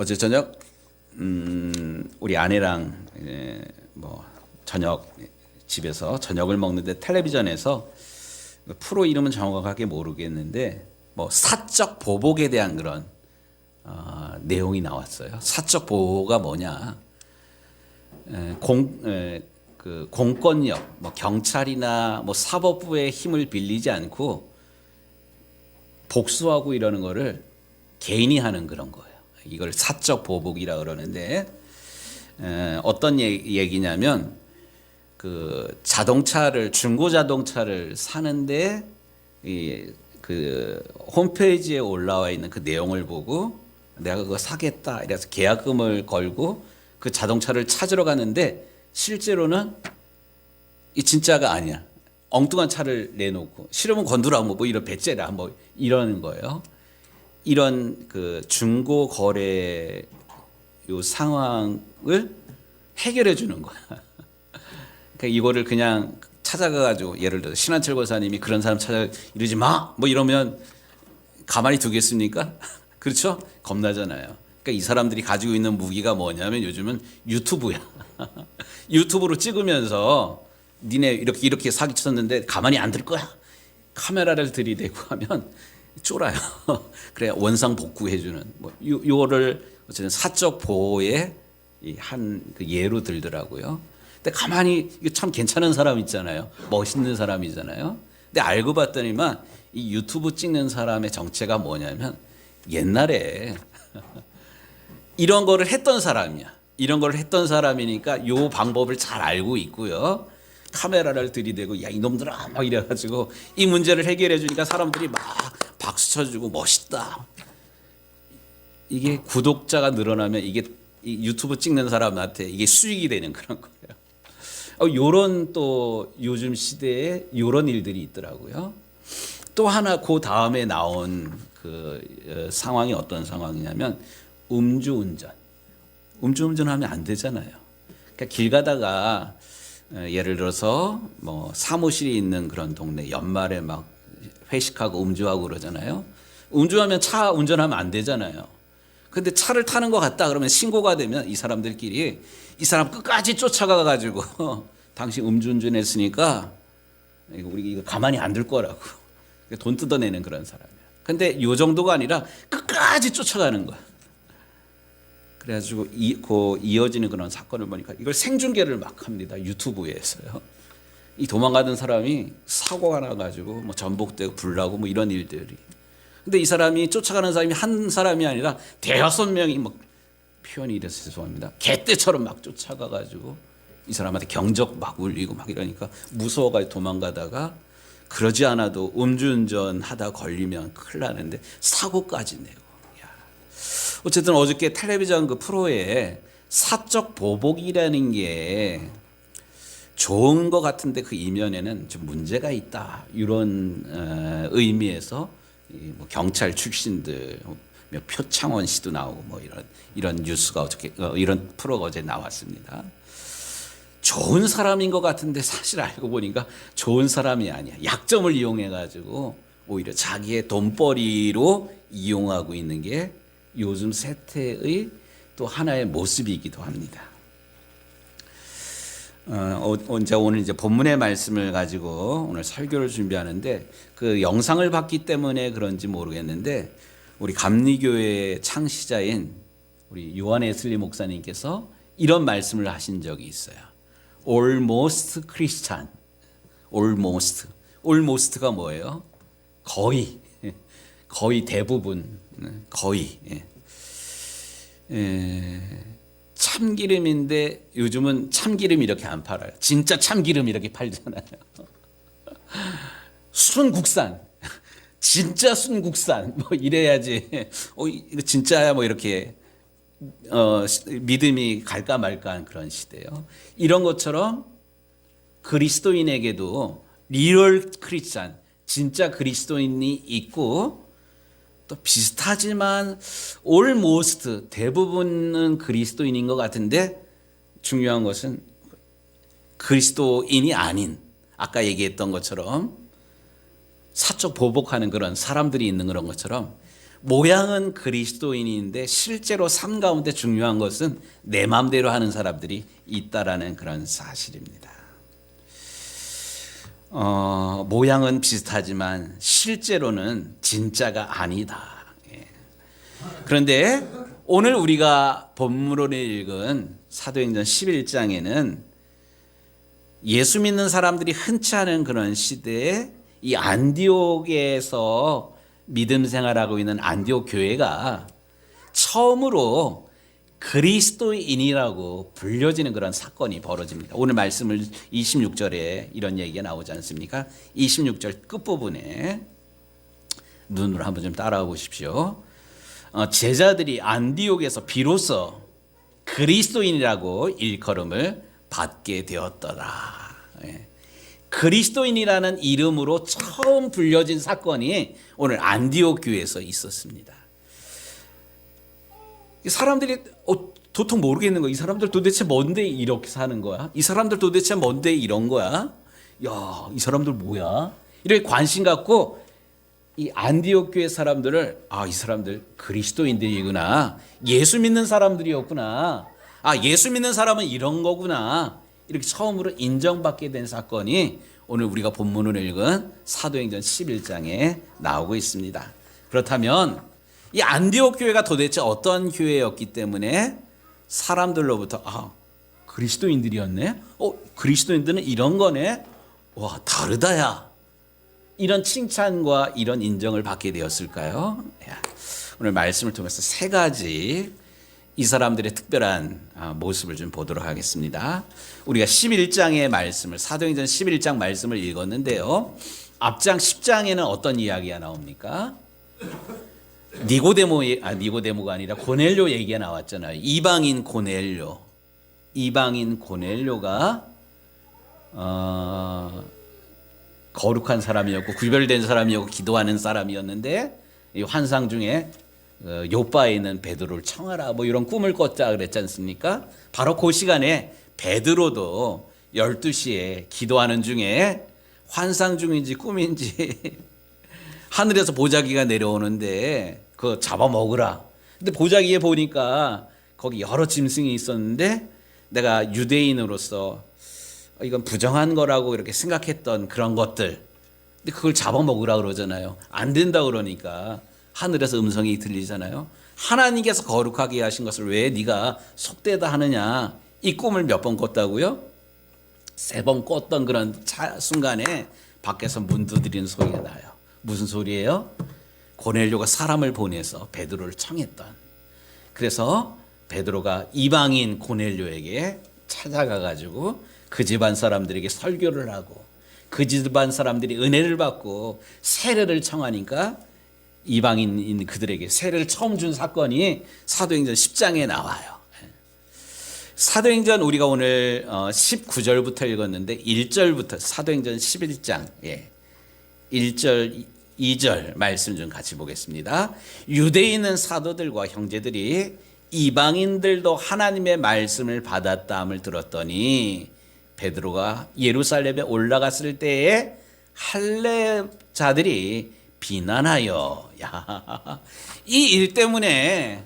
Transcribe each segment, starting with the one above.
어제 저녁 음, 우리 아내랑 예, 뭐 저녁 집에서 저녁을 먹는데 텔레비전에서 그 프로 이름은 정확하게 모르겠는데 뭐 사적 보복에 대한 그런 어, 내용이 나왔어요. 사적 보호가 뭐냐? 에, 공, 에, 그 공권력, 뭐 경찰이나 뭐 사법부의 힘을 빌리지 않고 복수하고 이러는 거를 개인이 하는 그런 거예요. 이걸 사적 보복이라 그러는데 에, 어떤 얘- 얘기냐면 그 자동차를 중고 자동차를 사는데 이 그 홈페이지에 올라와 있는 그 내용을 보고 내가 그거 사겠다 이래서 계약금을 걸고 그 자동차를 찾으러 갔는데 실제로는 이 진짜가 아니야. 엉뚱한 차를 내놓고 싫으면 건드라 뭐, 뭐 이런 배째라 뭐 이러는 거예요. 이런 그 중고 거래 요 상황을 해결해 주는 거야. 그러니까 이거를 그냥 찾아가 가지고 예를 들어 신한철 고사님이 그런 사람 찾아 이러지 마 뭐 이러면 가만히 두겠습니까? 그렇죠? 겁나잖아요. 그러니까 이 사람들이 가지고 있는 무기가 뭐냐면 요즘은 유튜브야. 유튜브로 찍으면서 니네 이렇게 이렇게 사기 쳤는데 가만히 안 들 거야. 카메라를 들이대고 하면 쫄아요. 그래 원상 복구해주는 뭐 요, 요거를 어쨌든 사적 보호의 한그 예로 들더라고요. 근데 가만히 이게 참 괜찮은 사람 있잖아요. 멋있는 사람이잖아요. 근데 알고 봤더니만 이 유튜브 찍는 사람의 정체가 뭐냐면 옛날에 이런 거를 했던 사람이야. 이런 걸 했던 사람이니까 요 방법을 잘 알고 있고요. 카메라를 들이대고 야 이놈들아 막 이래가지고 이 문제를 해결해 주니까 사람들이 막 박수 쳐주고 멋있다. 이게 구독자가 늘어나면 이게 이 유튜브 찍는 사람한테 이게 수익이 되는 그런 거예요. 어, 요런 또 요즘 시대에 요런 일들이 있더라고요. 또 하나 그 다음에 나온 그 어, 상황이 어떤 상황이냐면 음주운전. 음주운전하면 안 되잖아요. 그러니까 길 가다가 어, 예를 들어서 뭐 사무실이 있는 그런 동네 연말에 막 회식하고 음주하고 그러잖아요. 음주하면 차 운전하면 안 되잖아요. 근데 차를 타는 것 같다 그러면 신고가 되면 이 사람들끼리 이 사람 끝까지 쫓아가 가지고 당신 음주운전했으니까 우리 이거 가만히 안 둘 거라고 돈 뜯어내는 그런 사람이야. 근데 요 정도가 아니라 끝까지 쫓아가는 거야. 그래가지고 이, 그 이어지는 그런 사건을 보니까 이걸 생중계를 막 합니다 유튜브에서요. 이 도망가던 사람이 사고가 나가지고 뭐 전복되고 불나고 뭐 이런 일들이. 근데 이 사람이 쫓아가는 사람이 한 사람이 아니라 대여섯 명이 막 표현이 이래서 죄송합니다. 개떼처럼 막 쫓아가가지고 이 사람한테 경적 막 울리고 막 이러니까 무서워가지고 도망가다가 그러지 않아도 음주운전 하다 걸리면 큰일 나는데 사고까지 내고. 야. 어쨌든 어저께 텔레비전 그 프로에 사적 보복이라는 게 좋은 것 같은데 그 이면에는 좀 문제가 있다 이런 어, 의미에서 이뭐 경찰 출신들 몇 표창원 씨도 나오고 뭐 이런 이런 뉴스가 어저께 어, 이런 프로가 어제 나왔습니다. 좋은 사람인 것 같은데 사실 알고 보니까 좋은 사람이 아니야. 약점을 이용해 가지고 오히려 자기의 돈벌이로 이용하고 있는 게 요즘 세태의 또 하나의 모습이기도 합니다. 어, 언제 오늘 이제 본문의 말씀을 가지고 오늘 설교를 준비하는데 그 영상을 봤기 때문에 그런지 모르겠는데 우리 감리교회 창시자인 우리 요한 에슬리 목사님께서 이런 말씀을 하신 적이 있어요. Almost Christian. Almost. Almost가 뭐예요? 거의. 거의 대부분. 거의. 예. 에, 참기름인데 요즘은 참기름 이렇게 안 팔아요. 진짜 참기름 이렇게 팔잖아요. 순국산. 진짜 순국산. 뭐 이래야지. 어, 이거 진짜야 뭐 이렇게 어, 시- 믿음이 갈까 말까한 그런 시대요. 이런 것처럼 그리스도인에게도 리얼 크리스찬, 진짜 그리스도인이 있고 또 비슷하지만 almost 대부분은 그리스도인인 것 같은데 중요한 것은 그리스도인이 아닌 아까 얘기했던 것처럼 사적 보복하는 그런 사람들이 있는 그런 것처럼 모양은 그리스도인인데 실제로 삶 가운데 중요한 것은 내 마음대로 하는 사람들이 있다라는 그런 사실입니다. 어, 모양은 비슷하지만 실제로는 진짜가 아니다. 예. 그런데 오늘 우리가 본문으로 읽은 사도행전 11장에는 예수 믿는 사람들이 흔치 않은 그런 시대에 이 안디옥에서 믿음 생활하고 있는 안디옥 교회가 처음으로 그리스도인이라고 불려지는 그런 사건이 벌어집니다. 오늘 말씀을 26절에 이런 얘기가 나오지 않습니까? 26절 끝부분에 눈으로 한번 좀 따라와 보십시오. 어, 제자들이 안디옥에서 비로소 그리스도인이라고 일컬음을 받게 되었더라. 예. 그리스도인이라는 이름으로 처음 불려진 사건이 오늘 안디옥 교회에서 있었습니다. 이 사람들이 어, 도통 모르겠는 거야. 이 사람들 도대체 뭔데 이렇게 사는 거야? 이 사람들 도대체 뭔데 이런 거야? 야, 이 사람들 뭐야? 이렇게 관심 갖고 이 안디옥 교회 사람들을 아, 이 사람들 그리스도인들이구나. 예수 믿는 사람들이었구나. 아, 예수 믿는 사람은 이런 거구나. 이렇게 처음으로 인정받게 된 사건이 오늘 우리가 본문을 읽은 사도행전 11장에 나오고 있습니다. 그렇다면 이 안디옥 교회가 도대체 어떤 교회였기 때문에 사람들로부터 아 그리스도인들이었네. 어 그리스도인들은 이런 거네. 와 다르다야. 이런 칭찬과 이런 인정을 받게 되었을까요? 야, 오늘 말씀을 통해서 세 가지 이 사람들의 특별한 아, 모습을 좀 보도록 하겠습니다. 우리가 11장의 말씀을 사도행전 11장 말씀을 읽었는데요. 앞장 10장에는 어떤 이야기가 나옵니까? 니고데모 아 니고데모가 아니라 고넬료 얘기가 나왔잖아요. 이방인 고넬료. 이방인 고넬료가 어, 거룩한 사람이었고 구별된 사람이었고 기도하는 사람이었는데 이 환상 중에 어, 요바에 있는 베드로를 청하라 뭐 이런 꿈을 꿨자 그랬지 않습니까? 바로 그 시간에 베드로도 12시에 기도하는 중에 환상 중인지 꿈인지 하늘에서 보자기가 내려오는데 그거 잡아먹으라. 근데 보자기에 보니까 거기 여러 짐승이 있었는데 내가 유대인으로서 이건 부정한 거라고 이렇게 생각했던 그런 것들. 근데 그걸 잡아먹으라 그러잖아요. 안 된다 그러니까 하늘에서 음성이 들리잖아요. 하나님께서 거룩하게 하신 것을 왜 네가 속되다 하느냐? 이 꿈을 몇 번 꿨다고요? 세 번 꿨던 그런 차, 순간에 밖에서 문 두드리는 소리가 나요. 무슨 소리예요? 고넬료가 사람을 보내서 베드로를 청했던. 그래서 베드로가 이방인 고넬료에게 찾아가 가지고 그 집안 사람들에게 설교를 하고 그 집안 사람들이 은혜를 받고 세례를 청하니까 이방인인 그들에게 세례를 처음 준 사건이 사도행전 10장에 나와요. 사도행전 우리가 오늘 19절부터 읽었는데 1절부터 사도행전 11장 예. 1절 2절 말씀 좀 같이 보겠습니다. 유대인은 사도들과 형제들이 이방인들도 하나님의 말씀을 받았다함을 들었더니 베드로가 예루살렘에 올라갔을 때에 할례자들이 비난하여 이일 때문에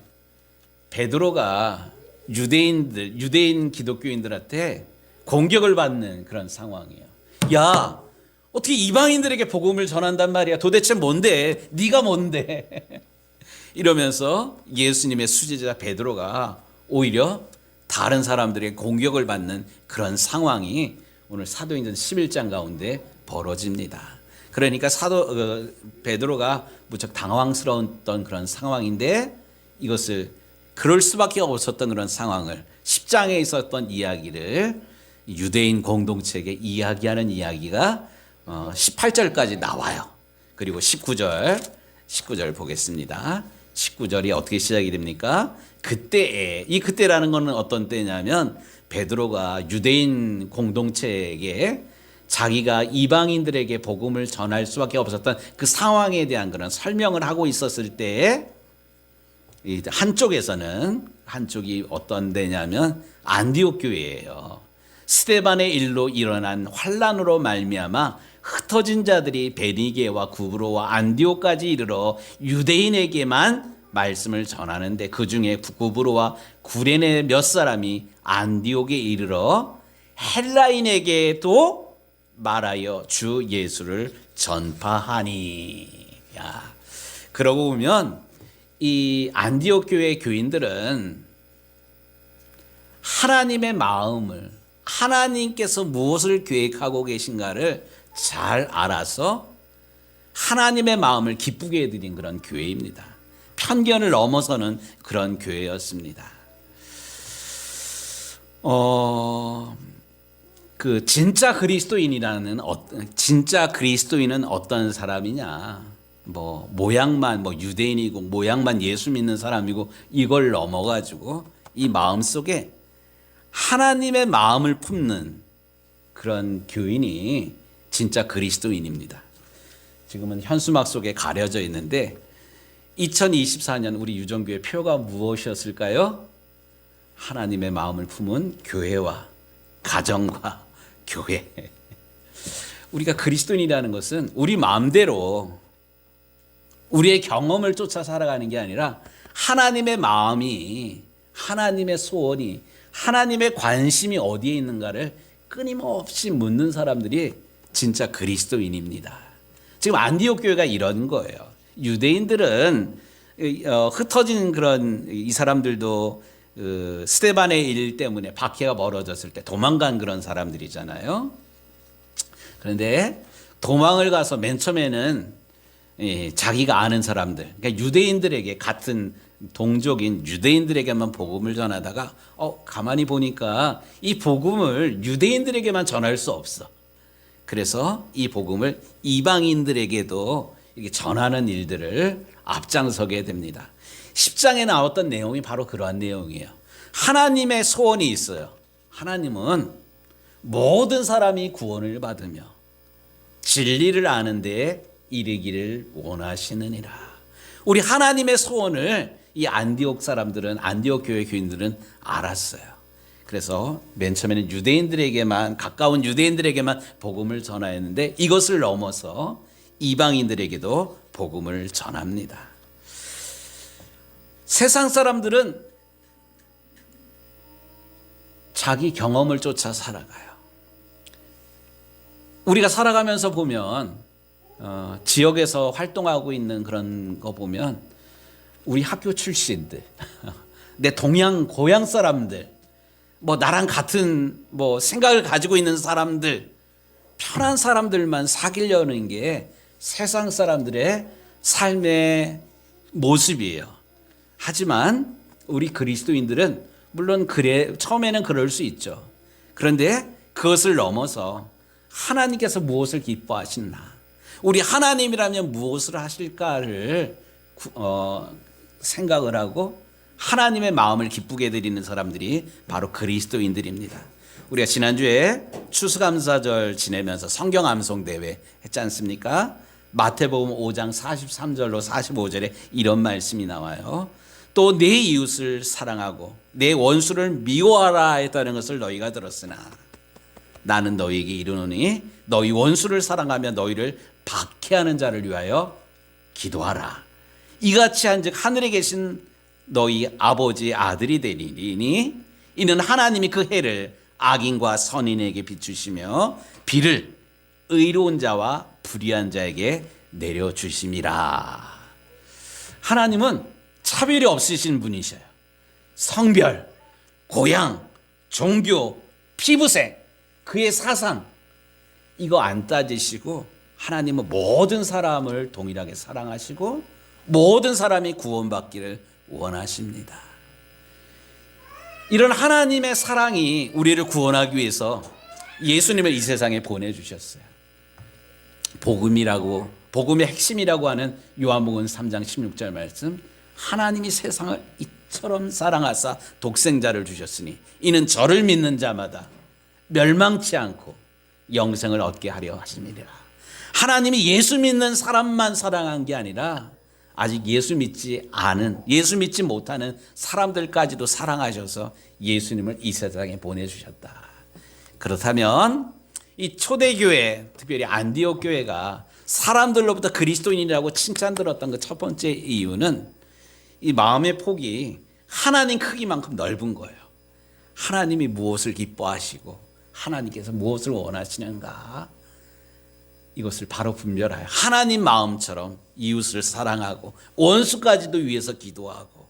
베드로가 유대인들 유대인 기독교인들한테 공격을 받는 그런 상황이에요. 야, 어떻게 이방인들에게 복음을 전한단 말이야? 도대체 뭔데? 네가 뭔데? 이러면서 예수님의 수제자 베드로가 오히려 다른 사람들의 공격을 받는 그런 상황이 오늘 사도행전 11장 가운데 벌어집니다. 그러니까 사도 어, 베드로가 무척 당황스러웠던 그런 상황인데 이것을 그럴 수밖에 없었던 그런 상황을 10장에 있었던 이야기를 유대인 공동체에게 이야기하는 이야기가 18절까지 나와요. 그리고 19절, 19절 보겠습니다. 19절이 어떻게 시작이 됩니까? 그때에, 이 그때라는 것은 어떤 때냐면 베드로가 유대인 공동체에게 자기가 이방인들에게 복음을 전할 수밖에 없었던 그 상황에 대한 그런 설명을 하고 있었을 때에 한쪽에서는 한쪽이 어떤 데냐면 안디옥 교회예요. 스테반의 일로 일어난 환란으로 말미암아 흩어진 자들이 베니게와 구브로와 안디오까지 이르러 유대인에게만 말씀을 전하는데 그 중에 구브로와 구레네 몇 사람이 안디옥에 이르러 헬라인에게도 말하여 주 예수를 전파하니. 야, 그러고 보면 이 안디옥 교회 교인들은 하나님의 마음을 하나님께서 무엇을 계획하고 계신가를 잘 알아서 하나님의 마음을 기쁘게 해드린 그런 교회입니다. 편견을 넘어서는 그런 교회였습니다. 어, 그 진짜 그리스도인이라는 어, 진짜 그리스도인은 어떤 사람이냐? 뭐 모양만 뭐 유대인이고 모양만 예수 믿는 사람이고 이걸 넘어가지고 이 마음 속에 하나님의 마음을 품는 그런 교인이 진짜 그리스도인입니다. 지금은 현수막 속에 가려져 있는데 2024년 우리 유정교회 표가 무엇이었을까요? 하나님의 마음을 품은 교회와 가정과 교회. 우리가 그리스도인이라는 것은 우리 마음대로 우리의 경험을 쫓아 살아가는 게 아니라 하나님의 마음이 하나님의 소원이 하나님의 관심이 어디에 있는가를 끊임없이 묻는 사람들이 진짜 그리스도인입니다. 지금 안디옥 교회가 이런 거예요. 유대인들은 어, 흩어진 그런 이 사람들도 그 스테반의 일 때문에 박해가 멀어졌을 때 도망간 그런 사람들이잖아요. 그런데 도망을 가서 맨 처음에는 예, 자기가 아는 사람들, 그러니까 유대인들에게 같은 동족인 유대인들에게만 복음을 전하다가 어 가만히 보니까 이 복음을 유대인들에게만 전할 수 없어. 그래서 이 복음을 이방인들에게도 이렇게 전하는 일들을 앞장서게 됩니다. 10장에 나왔던 내용이 바로 그러한 내용이에요. 하나님의 소원이 있어요. 하나님은 모든 사람이 구원을 받으며 진리를 아는데 이르기를 원하시느니라. 우리 하나님의 소원을 이 안디옥 사람들은 안디옥 교회 교인들은 알았어요. 그래서 맨 처음에는 유대인들에게만 가까운 유대인들에게만 복음을 전하였는데 이것을 넘어서 이방인들에게도 복음을 전합니다. 세상 사람들은 자기 경험을 쫓아 살아가요. 우리가 살아가면서 보면 어, 지역에서 활동하고 있는 그런 거 보면 우리 학교 출신들, 내 동양 고향 사람들, 뭐 나랑 같은 뭐 생각을 가지고 있는 사람들, 편한 사람들만 사귀려는 게 세상 사람들의 삶의 모습이에요. 하지만 우리 그리스도인들은 물론 그래 처음에는 그럴 수 있죠. 그런데 그것을 넘어서 하나님께서 무엇을 기뻐하시나, 우리 하나님이라면 무엇을 하실까를 어, 생각을 하고 하나님의 마음을 기쁘게 드리는 사람들이 바로 그리스도인들입니다. 우리가 지난주에 추수감사절 지내면서 성경 암송 대회 했지 않습니까? 마태복음 5장 43절로 45절에 이런 말씀이 나와요. 또 내 이웃을 사랑하고 내 원수를 미워하라 했다는 것을 너희가 들었으나 나는 너희에게 이르노니 너희 원수를 사랑하며 너희를 박해하는 자를 위하여 기도하라. 이같이 한즉 하늘에 계신 너희 아버지 아들이 되리니 이는 하나님이 그 해를 악인과 선인에게 비추시며 비를 의로운 자와 불의한 자에게 내려 주심이라. 하나님은 차별이 없으신 분이셔요. 성별, 고향, 종교, 피부색, 그의 사상 이거 안 따지시고 하나님은 모든 사람을 동일하게 사랑하시고 모든 사람이 구원받기를 원하십니다. 이런 하나님의 사랑이 우리를 구원하기 위해서 예수님을 이 세상에 보내주셨어요. 복음이라고, 복음의 핵심이라고 하는 요한복음 3장 16절 말씀. 하나님이 세상을 이처럼 사랑하사 독생자를 주셨으니 이는 저를 믿는 자마다 멸망치 않고 영생을 얻게 하려 하심이라. 하나님이 예수 믿는 사람만 사랑한 게 아니라 아직 예수 믿지 않은 예수 믿지 못하는 사람들까지도 사랑하셔서 예수님을 이 세상에 보내주셨다. 그렇다면 이 초대교회, 특별히 안디옥 교회가 사람들로부터 그리스도인이라고 칭찬 들었던 그 첫 번째 이유는 이 마음의 폭이 하나님 크기만큼 넓은 거예요. 하나님이 무엇을 기뻐하시고 하나님께서 무엇을 원하시는가 이것을 바로 분별하여 하나님 마음처럼 이웃을 사랑하고 원수까지도 위해서 기도하고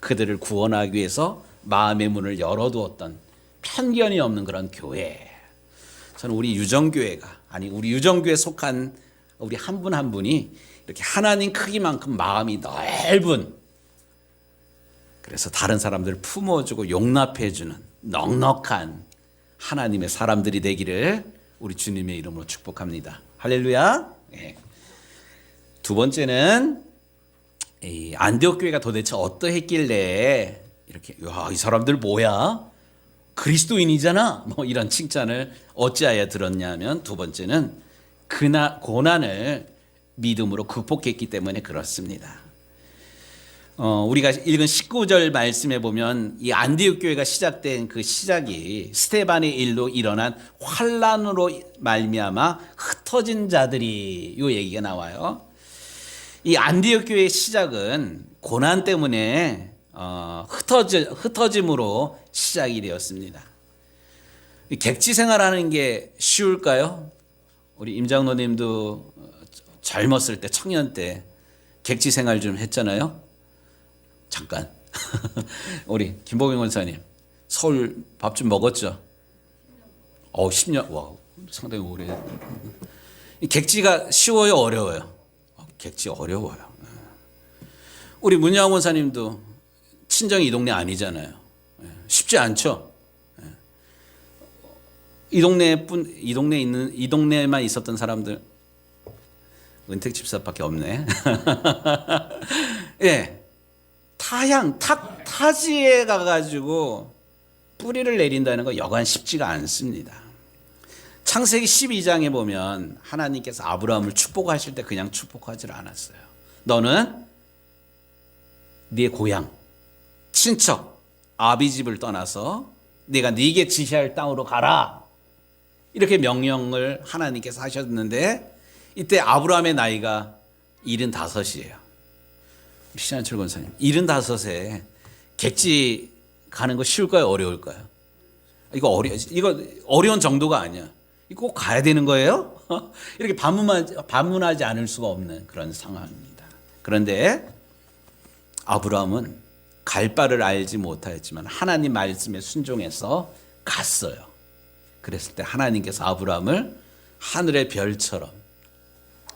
그들을 구원하기 위해서 마음의 문을 열어두었던 편견이 없는 그런 교회. 저는 우리 유정교회가 아니 우리 유정교회 속한 우리 한 분한 분이 이렇게 하나님 크기만큼 마음이 넓은 그래서 다른 사람들을 품어주고 용납해주는 넉넉한 하나님의 사람들이 되기를 우리 주님의 이름으로 축복합니다. 할렐루야. 예. 두 번째는 이 안디옥 교회가 도대체 어떠했길래 이렇게 야, 이 사람들 뭐야? 그리스도인이잖아. 뭐 이런 칭찬을 어찌하여 들었냐면 두 번째는 그나 고난을 믿음으로 극복했기 때문에 그렇습니다. 어, 우리가 읽은 19절 말씀에 보면 이 안디옥 교회가 시작된 그 시작이 스테반의 일로 일어난 환란으로 말미암아 흩어진 자들이 요 얘기가 나와요. 이 안디옥 교회의 시작은 고난 때문에 어, 흩어지, 흩어짐으로 시작이 되었습니다. 이 객지 생활하는 게 쉬울까요? 우리 임장로님도 젊었을 때 청년 때 객지 생활 좀 했잖아요. 잠깐. 우리 김보경 원사님 서울 밥 좀 먹었죠? 어, 10년. 와, 상당히 오래. 이 객지가 쉬워요, 어려워요? 어, 객지 어려워요. 예. 우리 문양 원사님도 친정이 이 동네 아니잖아요. 예, 쉽지 않죠. 예. 이 동네뿐 이 동네 있는 이 동네에만 있었던 사람들 은택 집사밖에 없네. 예. 타향 타 타지에 가가지고 뿌리를 내린다는 거 여간 쉽지가 않습니다. 창세기 12장에 보면 하나님께서 아브라함을 축복하실 때 그냥 축복하지 않았어요. 너는 네 고향, 친척, 아비 집을 떠나서 내가 네게 지시할 땅으로 가라. 이렇게 명령을 하나님께서 하셨는데 이때 아브라함의 나이가 75이에요. 신한철 권사님, 75세 객지 가는 거 쉬울까요? 어려울까요? 이거 어려 이거 어려운 정도가 아니야. 꼭 가야 되는 거예요? 이렇게 반문하지, 반문하지 않을 수가 없는 그런 상황입니다. 그런데 아브라함은 갈 바를 알지 못하였지만 하나님 말씀에 순종해서 갔어요. 그랬을 때 하나님께서 아브라함을 하늘의 별처럼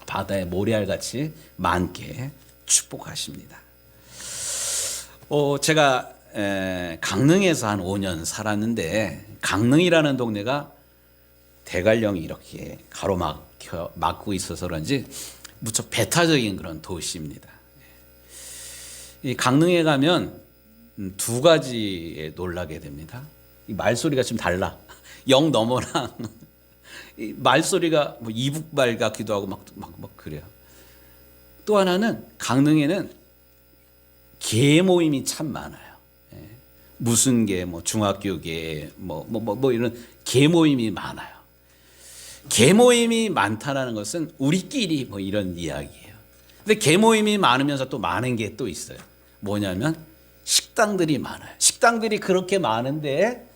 바다의 모래알 같이 많게 축복하십니다. 어, 제가 에, 강릉에서 한 5년 살았는데 강릉이라는 동네가 대관령이 이렇게 가로막혀 막고 있어서 그런지 무척 배타적인 그런 도시입니다. 이 강릉에 가면 음, 두 가지에 놀라게 됩니다. 이 말소리가 좀 달라. 영 이 말소리가 뭐 이북말 같기도 하고 막, 막, 막 그래요. 또 하나는 강릉에는 개 모임이 참 많아요. 예. 무슨 개, 뭐 중학교 개, 뭐, 뭐, 뭐, 뭐 이런 개 모임이 많아요. 개 모임이 많다라는 것은 우리끼리 뭐 이런 이야기예요. 근데 개 모임이 많으면서 또 많은 게 또 있어요. 뭐냐면 식당들이 많아요. 식당들이 그렇게 많은데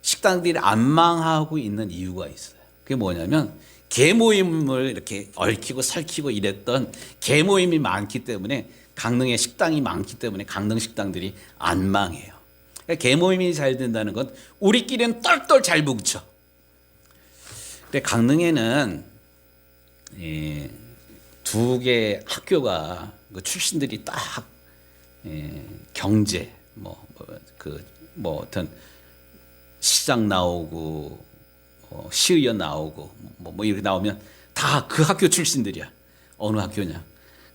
식당들이 안 망하고 있는 이유가 있어요. 그게 뭐냐면 개 모임을 이렇게 얽히고 살키고 이랬던 개 모임이 많기 때문에 강릉에 식당이 많기 때문에 강릉 식당들이 안 망해요. 그러니까 개 모임이 잘 된다는 건 우리끼리는 똘똘 잘 뭉쳐. 근데 강릉에는 예, 두개 학교가 그 출신들이 딱 예, 경제 뭐그뭐 뭐 어떤 시장 나오고 어, 시의원 나오고 뭐, 뭐 이렇게 나오면 다 그 학교 출신들이야. 어느 학교냐?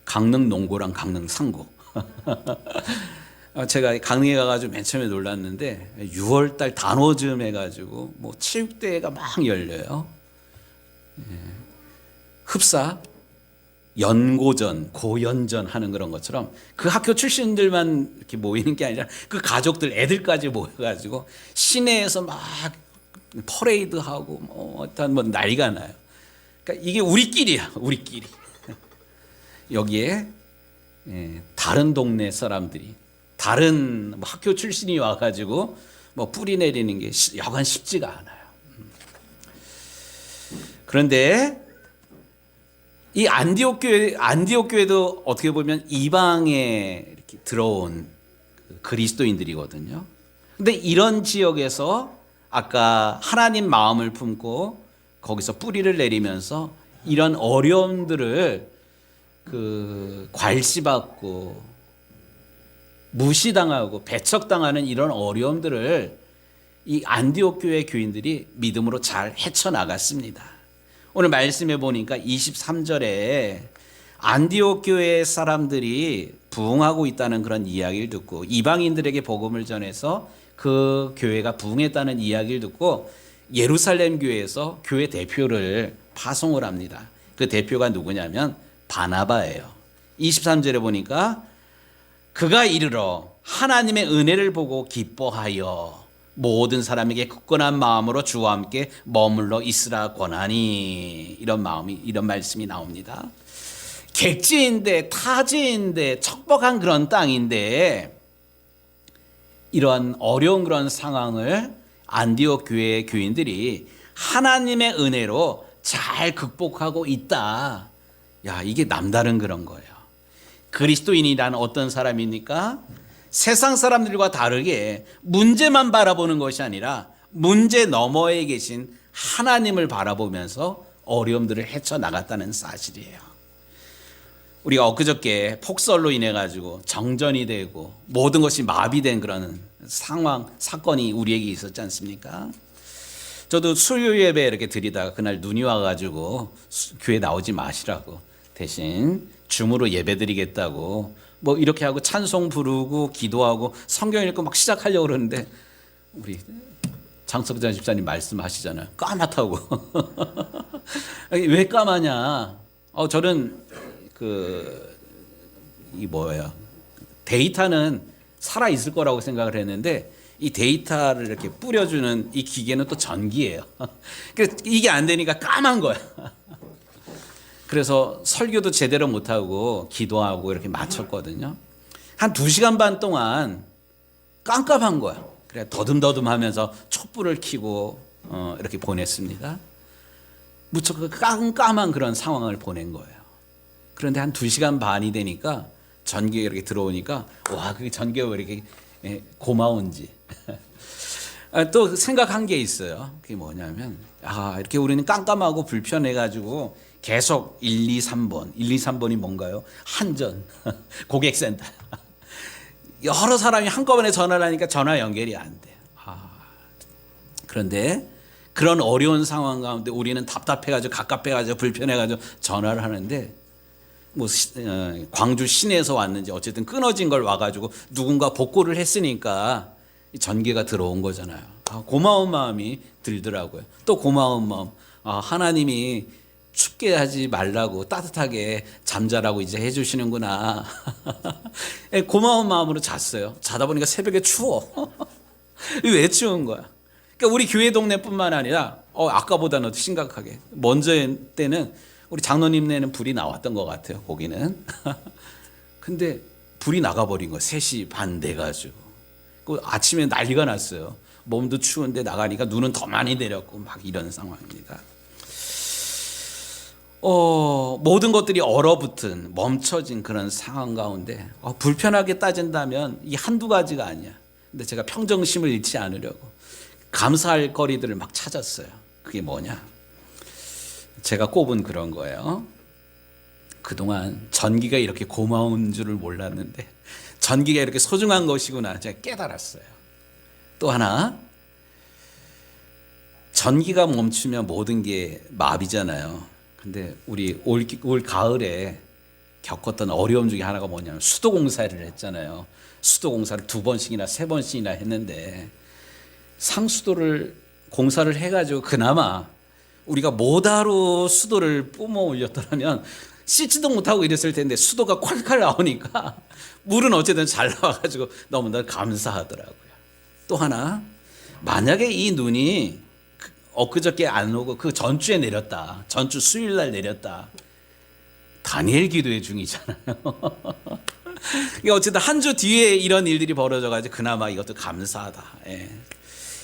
강릉 농고랑 강릉 상고. 어, 제가 강릉에 가가지고 맨 처음에 놀랐는데 6월달 단오즘 해가지고 뭐 체육대회가 막 열려요. 예. 흡사 연고전, 고연전 하는 그런 것처럼 그 학교 출신들만 이렇게 모이는 게 아니라 그 가족들 애들까지 모여가지고 시내에서 막 퍼레이드 하고 뭐 어떤 뭐 난리가 나요. 그러니까 이게 우리끼리야, 우리끼리. 여기에 예, 다른 동네 사람들이 다른 뭐 학교 출신이 와가지고 뭐 뿌리 내리는 게 시- 여간 쉽지가 않아요. 음. 그런데 이 안디옥 교회 안디옥 교회도 어떻게 보면 이방에 이렇게 들어온 그 그리스도인들이거든요. 근데 이런 지역에서 아까 하나님 마음을 품고 거기서 뿌리를 내리면서 이런 어려움들을 그 괄시받고 무시당하고 배척당하는 이런 어려움들을 이 안디옥 교회 교인들이 믿음으로 잘 헤쳐나갔습니다. 오늘 말씀해 보니까 23절에 안디옥 교회 사람들이 부흥하고 있다는 그런 이야기를 듣고 이방인들에게 복음을 전해서 그 교회가 부흥했다는 이야기를 듣고 예루살렘 교회에서 교회 대표를 파송을 합니다. 그 대표가 누구냐면 바나바예요. 23절에 보니까 그가 이르러 하나님의 은혜를 보고 기뻐하여 모든 사람에게 굳건한 마음으로 주와 함께 머물러 있으라 권하니 이런 마음이 이런 말씀이 나옵니다. 객지인데 타지인데 척박한 그런 땅인데 이러한 어려운 그런 상황을 안디옥 교회의 교인들이 하나님의 은혜로 잘 극복하고 있다. 야, 이게 남다른 그런 거예요. 그리스도인이란 어떤 사람입니까? 세상 사람들과 다르게 문제만 바라보는 것이 아니라 문제 너머에 계신 하나님을 바라보면서 어려움들을 헤쳐나갔다는 사실이에요. 우리가 엊그저께 폭설로 인해 가지고 정전이 되고 모든 것이 마비된 그런 상황 사건이 우리에게 있었지 않습니까? 저도 수요 예배 이렇게 드리다가 그날 눈이 와가지고 수- 교회 나오지 마시라고 대신 줌으로 예배 드리겠다고 뭐 이렇게 하고 찬송 부르고 기도하고 성경 읽고 막 시작하려고 그러는데 우리 장석자 집사님 말씀하시잖아요. 까맣다고. 왜 까마냐? 어, 저는 그, 이 뭐예요? 데이터는 살아 있을 거라고 생각을 했는데 이 데이터를 이렇게 뿌려주는 이 기계는 또 전기예요. 그래서 이게 안 되니까 까만 거야. 그래서 설교도 제대로 못하고 기도하고 이렇게 마쳤거든요. 한두 시간 반 동안 깜깜한 거야. 그래 더듬더듬 하면서 촛불을 켜고 어, 이렇게 보냈습니다. 무척 그 깜깜한 그런 상황을 보낸 거예요. 그런데 한두 시간 반이 되니까 전기가 이렇게 들어오니까 와, 그 전기가 왜 이렇게 예, 고마운지. 아, 또 생각한 게 있어요. 그게 뭐냐면 아, 이렇게 우리는 깜깜하고 불편해 가지고 계속 1, 2, 3번. 1, 2, 3번이 뭔가요? 한전, 고객센터. 여러 사람이 한꺼번에 전화를 하니까 전화 연결이 안 돼요. 아, 그런데 그런 어려운 상황 가운데 우리는 답답해가지고 갑갑해가지고 불편해가지고 전화를 하는데 뭐 시- 어, 광주 시내에서 왔는지 어쨌든 끊어진 걸 와가지고 누군가 복구를 했으니까 이 전기가 들어온 거잖아요. 아, 고마운 마음이 들더라고요. 또 고마운 마음. 아, 하나님이 춥게 하지 말라고 따뜻하게 잠자라고 이제 해주시는구나. 예, 고마운 마음으로 잤어요. 자다 보니까 새벽에 추워. 왜 추운 거야? 그러니까 우리 교회 동네뿐만 아니라 어, 아까보다는 더 심각하게 먼저 때는 우리 장로님네는 불이 나왔던 것 같아요. 거기는. 근데 불이 나가버린 거 3시 반 돼가지고 그 아침에 난리가 났어요. 몸도 추운데 나가니까 눈은 더 많이 내렸고 막 이런 상황입니다. 어, 모든 것들이 얼어붙은 멈춰진 그런 상황 가운데 어, 불편하게 따진다면 이 한두 가지가 아니야. 근데 제가 평정심을 잃지 않으려고 감사할 거리들을 막 찾았어요. 그게 뭐냐? 제가 꼽은 그런 거예요. 그동안 전기가 이렇게 고마운 줄을 몰랐는데 전기가 이렇게 소중한 것이구나 제가 깨달았어요. 또 하나 전기가 멈추면 모든 게 마비잖아요. 근데 우리 올, 올 가을에 겪었던 어려움 중에 하나가 뭐냐면 수도 공사를 했잖아요. 수도 공사를 두 번씩이나 세 번씩이나 했는데 상수도를 공사를 해가지고 그나마 우리가 모다로 수도를 뿜어 올렸더라면 씻지도 못하고 이랬을 텐데 수도가 콸콸 나오니까 물은 어쨌든 잘 나와가지고 너무나 감사하더라고요. 또 하나 만약에 이 눈이 그- 엊그저께 안 오고 그 전주에 내렸다. 전주 수요일 날 내렸다. 다니엘 기도회 중이잖아요. 그러니까 어쨌든 한 주 뒤에 이런 일들이 벌어져가지고 그나마 이것도 감사하다. 예.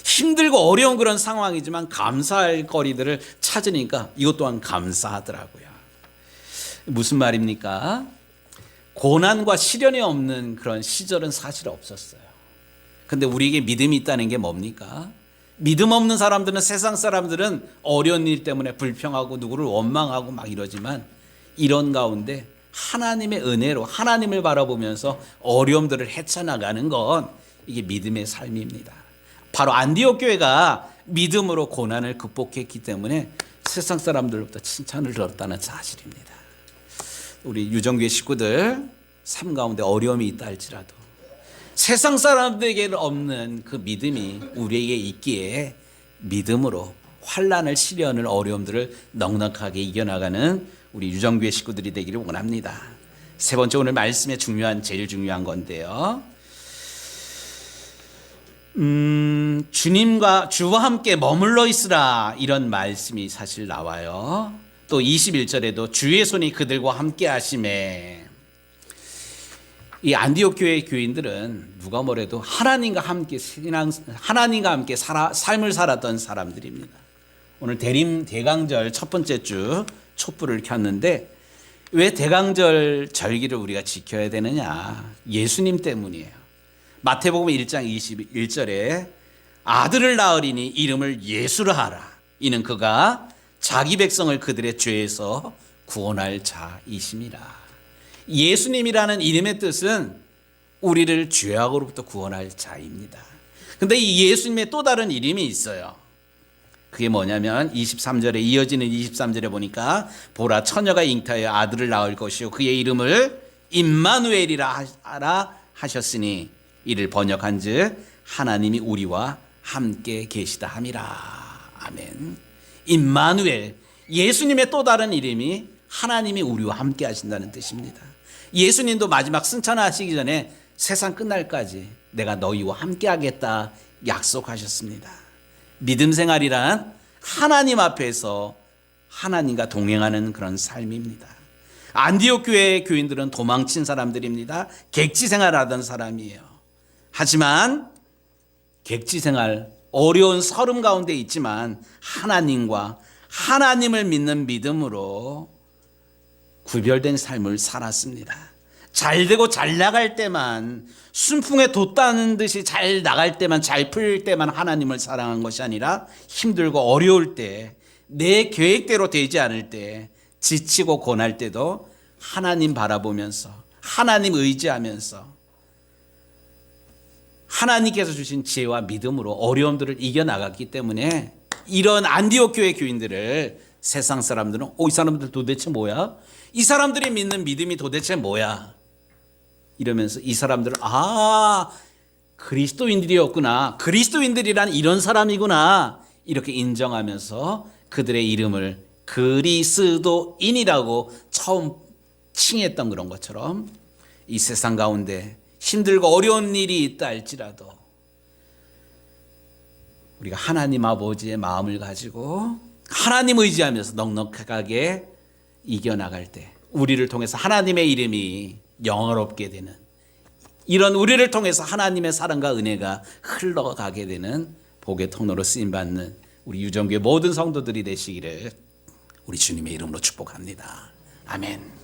힘들고 어려운 그런 상황이지만 감사할 거리들을 찾으니까 이것 또한 감사하더라고요. 무슨 말입니까? 고난과 시련이 없는 그런 시절은 사실 없었어요. 근데 우리에게 믿음이 있다는 게 뭡니까? 믿음 없는 사람들은 세상 사람들은 어려운 일 때문에 불평하고 누구를 원망하고 막 이러지만 이런 가운데 하나님의 은혜로 하나님을 바라보면서 어려움들을 헤쳐나가는 건 이게 믿음의 삶입니다. 바로 안디옥 교회가 믿음으로 고난을 극복했기 때문에 세상 사람들로부터 칭찬을 들었다는 사실입니다. 우리 유정교회 식구들 삶 가운데 어려움이 있다 할지라도 세상 사람들에게는 없는 그 믿음이 우리에게 있기에 믿음으로 환란을 시련을 어려움들을 넉넉하게 이겨나가는 우리 유정교회 식구들이 되기를 원합니다. 세 번째 오늘 말씀의 중요한 제일 중요한 건데요. 음, 주님과 주와 함께 머물러 있으라 이런 말씀이 사실 나와요. 또 21절에도 주의 손이 그들과 함께 하심에 이 안디옥 교회 교인들은 누가 뭐래도 하나님과 함께 신앙 하나님과 함께 살아, 삶을 살았던 사람들입니다. 오늘 대림 대강절 첫 번째 주 촛불을 켰는데 왜 대강절 절기를 우리가 지켜야 되느냐? 예수님 때문이에요. 마태복음 1장 21절에 아들을 낳으리니 이름을 예수라 하라. 이는 그가 자기 백성을 그들의 죄에서 구원할 자이심이라. 예수님이라는 이름의 뜻은 우리를 죄악으로부터 구원할 자입니다. 근데 이 예수님의 또 다른 이름이 있어요. 그게 뭐냐면 23절에 이어지는 23절에 보니까 보라 처녀가 잉타하여 아들을 낳을 것이요 그의 이름을 임마누엘이라 하라 하셨으니 이를 번역한즉 하나님이 우리와 함께 계시다 함이라. 아멘. 임마누엘 예수님의 또 다른 이름이 하나님이 우리와 함께 하신다는 뜻입니다. 예수님도 마지막 승천하시기 전에 세상 끝날까지 내가 너희와 함께 하겠다 약속하셨습니다. 믿음 생활이란 하나님 앞에서 하나님과 동행하는 그런 삶입니다. 안디옥 교회의 교인들은 도망친 사람들입니다. 객지 생활하던 사람이에요. 하지만 객지 생활 어려운 서름 가운데 있지만 하나님과 하나님을 믿는 믿음으로 구별된 삶을 살았습니다. 잘 되고 잘 나갈 때만 순풍에 돛다는 듯이 잘 나갈 때만 잘 풀릴 때만 하나님을 사랑한 것이 아니라 힘들고 어려울 때 내 계획대로 되지 않을 때 지치고 고날 때도 하나님 바라보면서 하나님 의지하면서 하나님께서 주신 지혜와 믿음으로 어려움들을 이겨 나갔기 때문에 이런 안디옥 교회 교인들을 세상 사람들은 어, 이 사람들 도대체 뭐야? 이 사람들이 믿는 믿음이 도대체 뭐야? 이러면서 이 사람들은 아 그리스도인들이었구나 그리스도인들이란 이런 사람이구나 이렇게 인정하면서 그들의 이름을 그리스도인이라고 처음 칭했던 그런 것처럼 이 세상 가운데 힘들고 어려운 일이 있다 할지라도 우리가 하나님 아버지의 마음을 가지고 하나님 의지하면서 넉넉하게 이겨나갈 때 우리를 통해서 하나님의 이름이 영어롭게 되는 이런 우리를 통해서 하나님의 사랑과 은혜가 흘러가게 되는 복의 통로로 쓰임 받는 우리 유정교의 모든 성도들이 되시기를 우리 주님의 이름으로 축복합니다. 아멘.